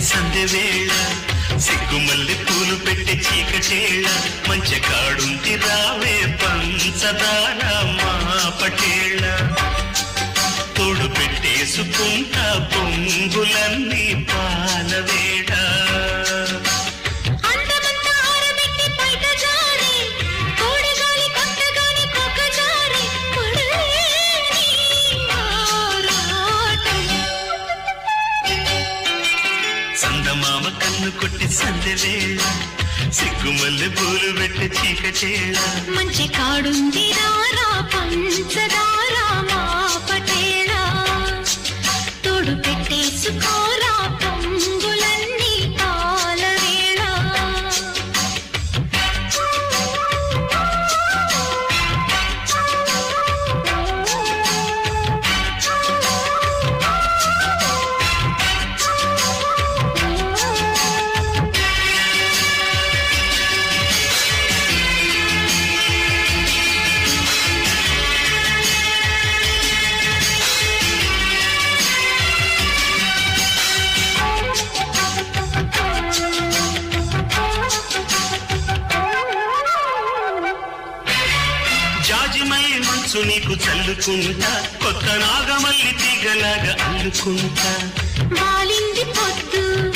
సందె వేళ సిగ్గుమల్లి పూలు పెట్టి చీకటేళ మంచి కాడుంది రావే పంచదార మా పటేళ. తోడు పెట్టేసుకుంటా పొంగులన్నీ పాలవేళ. కన్ను కొట్టి పూలు పెట్టి చీకటేళ మంచి కాడుంది రారా పంచదారా మా పటేళ తోడు పెట్టేసుకో మంచు నీకు చల్లుకుంటా. కొత్త నాగమల్లి తీగలాగా అల్లుకుంటా. వాలింది పొద్దు.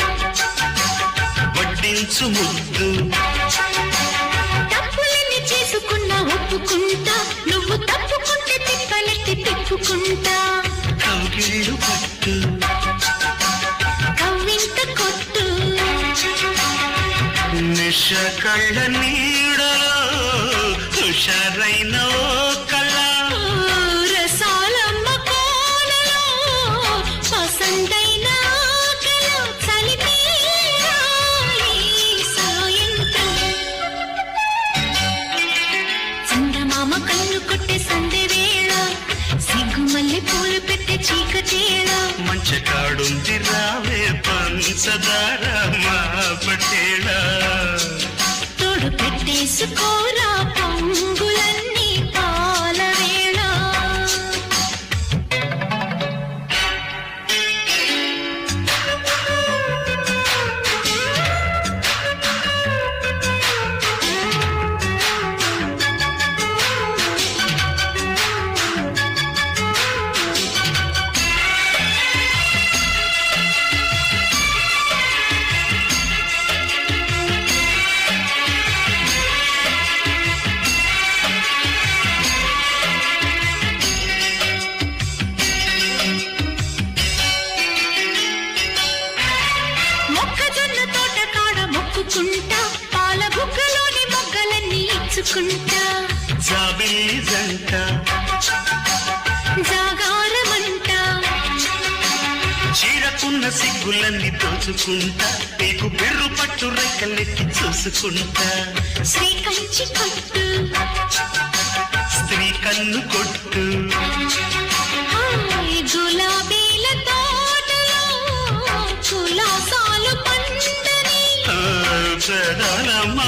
వడ్డించు ముద్దు. తప్పులన్నీ చేసుకున్నా ఒప్పుకుంటా. నువ్వు తప్పుకుంటే తిప్పలెత్తి తిప్పుకుంటా. కౌగిళ్ళు పట్టు. కవ్వింత కొట్టు. నిష కళ్ళ నీడలో హుషారైన పెట్టే చీకటేళ మంచ కాడుంది రావే పంచదార మా పటేళ తోడు పెట్టేసుకోరా పొంగులన్నీ మొగ్గలన్నీ ఇచ్చుకుంటా జాబిల్లి జంట జాగారమంట. చీరకున్న సిగ్గులన్నీ దోచుకుంటా. నీకు బెర్రు పట్టు రెక్కలెత్తి చూసుకుంటా. శ్రీ కంచి కొట్టు. స్త్రీ కన్ను కొట్టు. గులాబీల తోటలో కులాసాలు పండని. ఆ, పెదాలమ్మ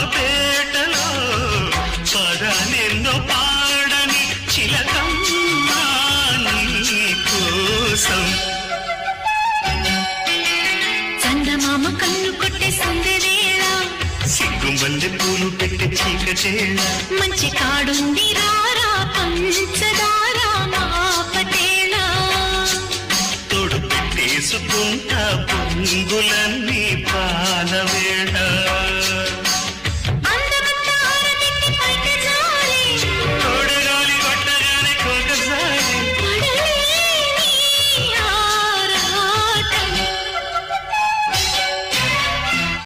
చీకటే మంచి కాడుండి రారా పంచదారా నాపటేళ తొడు పెట్టేసుకుంటా పొంగులన్నీ పాలవేళ.